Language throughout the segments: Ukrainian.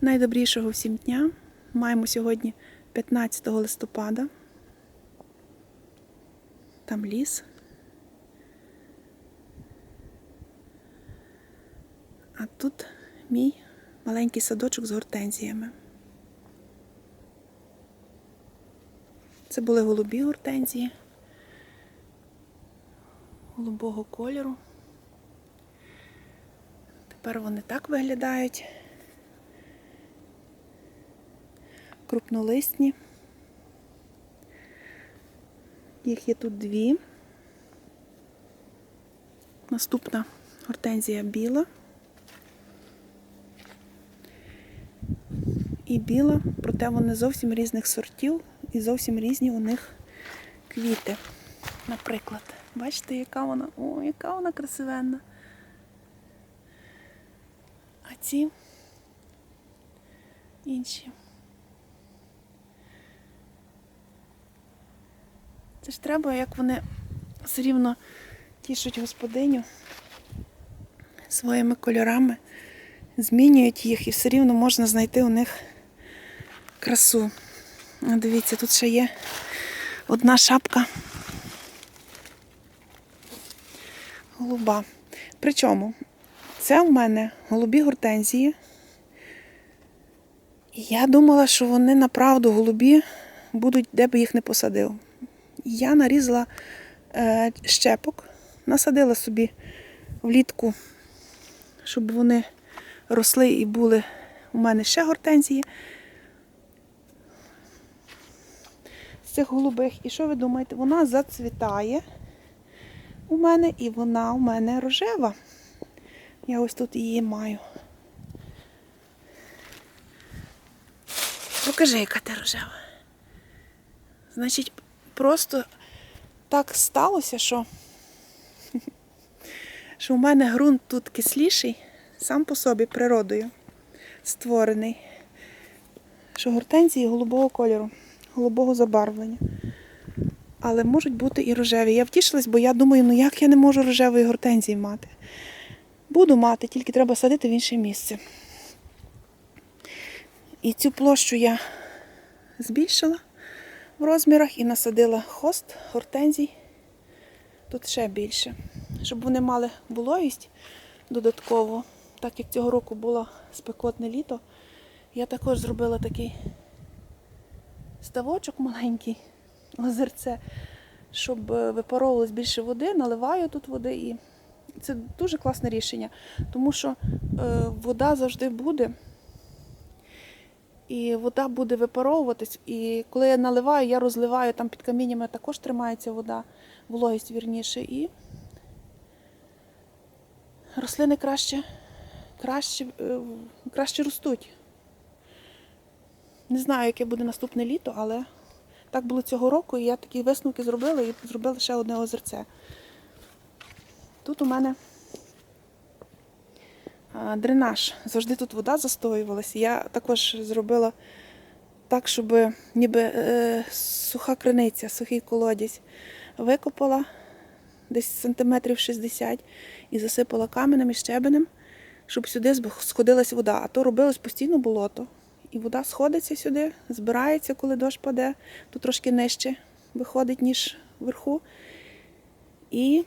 Найдобрішого всім дня. Маємо сьогодні 15 листопада. Там ліс. А тут мій маленький садочок з гортензіями. Це були голубі гортензії голубого кольору. Тепер вони так виглядають. Крупнолисні. Їх є тут дві. Наступна гортензія біла. І біла, проте вони зовсім різних сортів і зовсім різні у них квіти. Наприклад, бачите, яка вона, о, яка вона красивенна. А ці інші. Це ж треба, як вони все рівно тішать господиню своїми кольорами, змінюють їх і все рівно можна знайти у них красу. Дивіться, тут ще є одна шапка голуба. Причому це в мене голубі гортензії. І я думала, що вони направду голубі будуть, де би їх не посадив. Я нарізала е, щепок, насадила собі влітку, щоб вони росли і були у мене ще гортензії. З цих голубих. І що ви думаєте? Вона зацвітає у мене і вона у мене рожева. Я ось тут її маю. Покажи, яка ти рожева. Значить, просто так сталося, що, що у мене ґрунт тут кисліший, сам по собі природою створений. Що гортензії голубого кольору, голубого забарвлення. Але можуть бути і рожеві. Я втішилась, бо я думаю, ну як я не можу рожевої гортензії мати. Буду мати, тільки треба садити в інше місце. І цю площу я збільшила в розмірах і насадила хост гортензій. Тут ще більше. Щоб вони мали вологість додатково, так як цього року було спекотне літо, я також зробила такий ставочок маленький, озерце, щоб е, випаровувалось більше води, наливаю тут води і це дуже класне рішення, тому що е, вода завжди буде. І вода буде випаровуватись. І коли я наливаю, я розливаю, там під каміннями також тримається вода, вологість вірніше. І рослини краще, краще, е, краще ростуть. Не знаю, яке буде наступне літо, але так було цього року, і я такі висновки зробила і зробила ще одне озерце. Тут у мене дренаж. Завжди тут вода застоювалася. Я також зробила так, щоб ніби е, суха криниця, сухий колодязь. Викопала десь сантиметрів 60 і засипала каменем і щебенем, щоб сюди сходилась вода. А то робилось постійно болото. І вода сходиться сюди, збирається, коли дощ паде, тут трошки нижче виходить, ніж вверху. І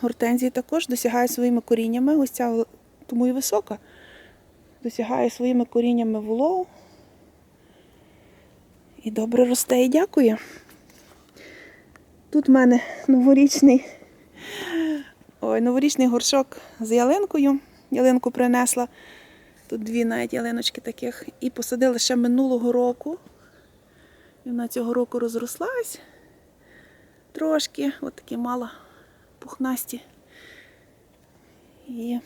гортензії також досягає своїми коріннями, ось ця тому і висока, досягає своїми коріннями вологу. І добре росте і дякує. Тут в мене новорічний, ой, новорічний горшок з ялинкою. Ялинку принесла. Тут дві навіть ялиночки таких. І посадила ще минулого року. І вона цього року розрослась трошки, от такі мала пухнасті. І,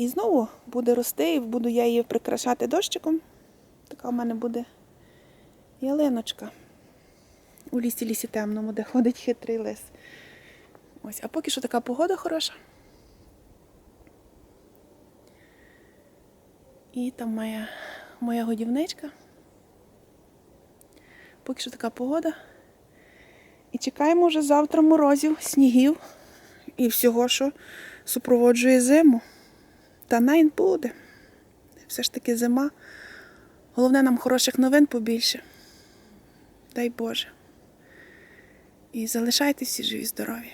і знову буде рости, і буду я її прикрашати дощиком. Така в мене буде ялиночка у лісі лісі темному, де ходить хитрий лис. Ось, а поки що така погода хороша. І там моя, моя годівничка. Поки що така погода. І чекаємо вже завтра морозів, снігів і всього, що супроводжує зиму. Та найн буде. Все ж таки зима. Головне нам хороших новин побільше. Дай Боже. І залишайтеся живі, здорові.